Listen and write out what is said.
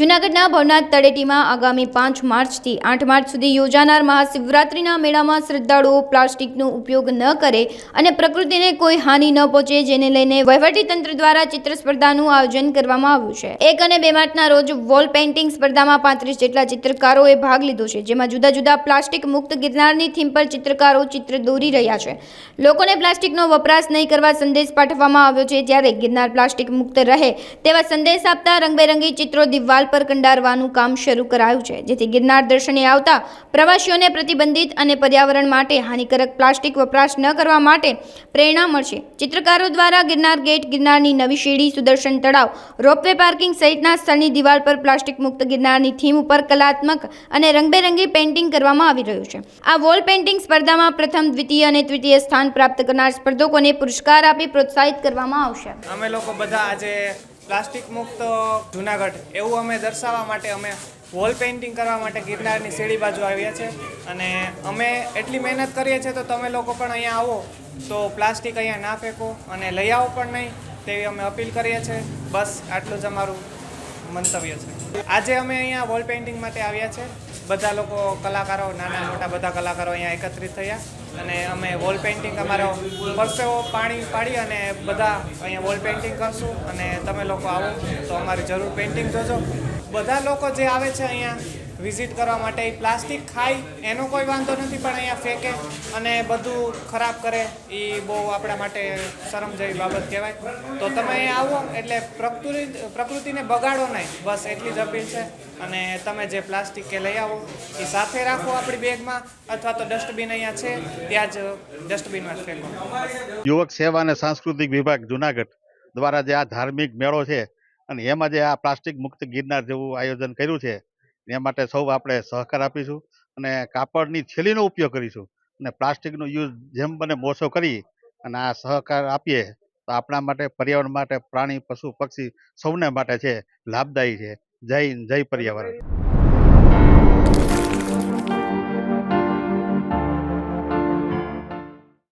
જૂનાગઢના ભવનાથ તળેટીમાં આગામી પાંચ માર્ચથી આઠ માર્ચ સુધી યોજાનાર મહાશિવરાત્રિના મેળામાં શ્રદ્ધાળુઓ પ્લાસ્ટિકનો ઉપયોગ ન કરે અને પ્રકૃતિને કોઈ હાનિ ન પહોંચે જેને લઈને વહીવટીતંત્ર દ્વારા ચિત્ર સ્પર્ધાનું આયોજન કરવામાં આવ્યું છે. એક અને બે માર્ચના રોજ વોલ પેઇન્ટિંગ સ્પર્ધામાં પાંત્રીસ જેટલા ચિત્રકારોએ ભાગ લીધો છે, જેમાં જુદા જુદા પ્લાસ્ટિક મુક્ત ગિરનારની થીમ પર ચિત્રકારો ચિત્ર દોરી રહ્યા છે. લોકોને પ્લાસ્ટિકનો વપરાશ નહીં કરવા સંદેશ પાઠવવામાં આવ્યો છે, જ્યારે ગિરનાર પ્લાસ્ટિક મુક્ત રહે તેવા સંદેશ આપતા રંગબેરંગી ચિત્રો દિવાલ પર કંડારવાનું કામ શરૂ કરાયું છે, જેથી ગિરનાર દર્શને આવતા પ્રવાસીઓને પ્રતિબંધિત અને પર્યાવરણ માટે હાનિકારક પ્લાસ્ટિક વપરાશ ન કરવા માટે પ્રેરણા મળશે. ચિત્રકારો દ્વારા ગિરનાર ગેટ, ગિરનારની નવી શેરી સુદર્શન તળાવ, રોપવે પાર્કિંગ સહિતના સ્થળની દિવાલ પર પ્લાસ્ટિક મુક્ત ગિરનારની થીમ ઉપર કલાત્મક અને રંગબેરંગી પેઇન્ટિંગ કરવામાં આવી રહ્યું છે. આ વોલ પેઇન્ટિંગ સ્પર્ધામાં પ્રથમ, દ્વિતીય અને તૃતીય સ્થાન પ્રાપ્ત કરનાર સ્પર્ધકોને પુરસ્કાર આપી પ્રોત્સાહિત કરવામાં આવશે. અમે લોકો બધા આજે પ્લાસ્ટિક મુક્ત જુનાગઢ, એવું અમે દર્શાવવા માટે અમે વોલ પેઇન્ટિંગ કરવા માટે ગિરનારની સીડી બાજુ આવ્યા છે. અને અમે એટલી મહેનત કરીએ છીએ તો તમે લોકો પણ અહીંયા આવો. તો પ્લાસ્ટિક અહીંયા ના ફેંકો અને લઈ આવો પણ નહીં, તેવી અમે અપીલ કરીએ છીએ. બસ, આટલું જ અમારું મંતવ્ય છે. આજે અમે અહીંયા વોલ પેઇન્ટિંગ માટે આવ્યા છે. બધા લોકો કલાકારો નાના મોટા બધા કલાકારો અહીંયા એકત્રિત થયા. અને અમે વોલ પેઇન્ટિંગ અમારો પરસેવો પાણી પાડી અને બધા અહીંયા વોલ પેઇન્ટિંગ કરશું અને તમે લોકો આવો તો અમારી જરૂર પેઇન્ટિંગ જોજો. બધા લોકો જે આવે છે અહીંયા વિઝિટ કરવા માટે એ પ્લાસ્ટિક ખાય, એનો કોઈ વાંધો નથી, પણ અહીંયા ફેંકે અને બધું ખરાબ કરે, એ બહુ આપણા માટે શરમ જેવી બાબત કહેવાય. તો તમે આવો, એટલે પ્રકૃતિ, પ્રકૃતિને બગાડો નહીં. બસ એટલી જ અપીલ છે. અને તમે જે પ્લાસ્ટિક કે લઈ આવો, એ સાથે રાખો આપણી બેગમાં, અથવા તો ડસ્ટબિન અહીંયા છે, ત્યાં જ ડસ્ટબિનમાં ફેંકો. યુવક સેવા અને સાંસ્કૃતિક વિભાગ જુનાગઢ દ્વારા જે આ ધાર્મિક મેળો છે, અને એમાં જે આ પ્લાસ્ટિક મુક્ત ગિરનાર જેવું આયોજન કર્યું છે એ માટે સૌ આપણે સહકાર આપીશું અને કાપડની થેલીનો ઉપયોગ કરીશું અને પ્લાસ્ટિકનો યુઝ જેમ બને ઓછો કરી અને આ સહકાર આપીએ તો આપણા માટે, પર્યાવરણ માટે, પ્રાણી, પશુ, પક્ષી સૌને માટે છે, લાભદાયી છે. જય જય પર્યાવરણ.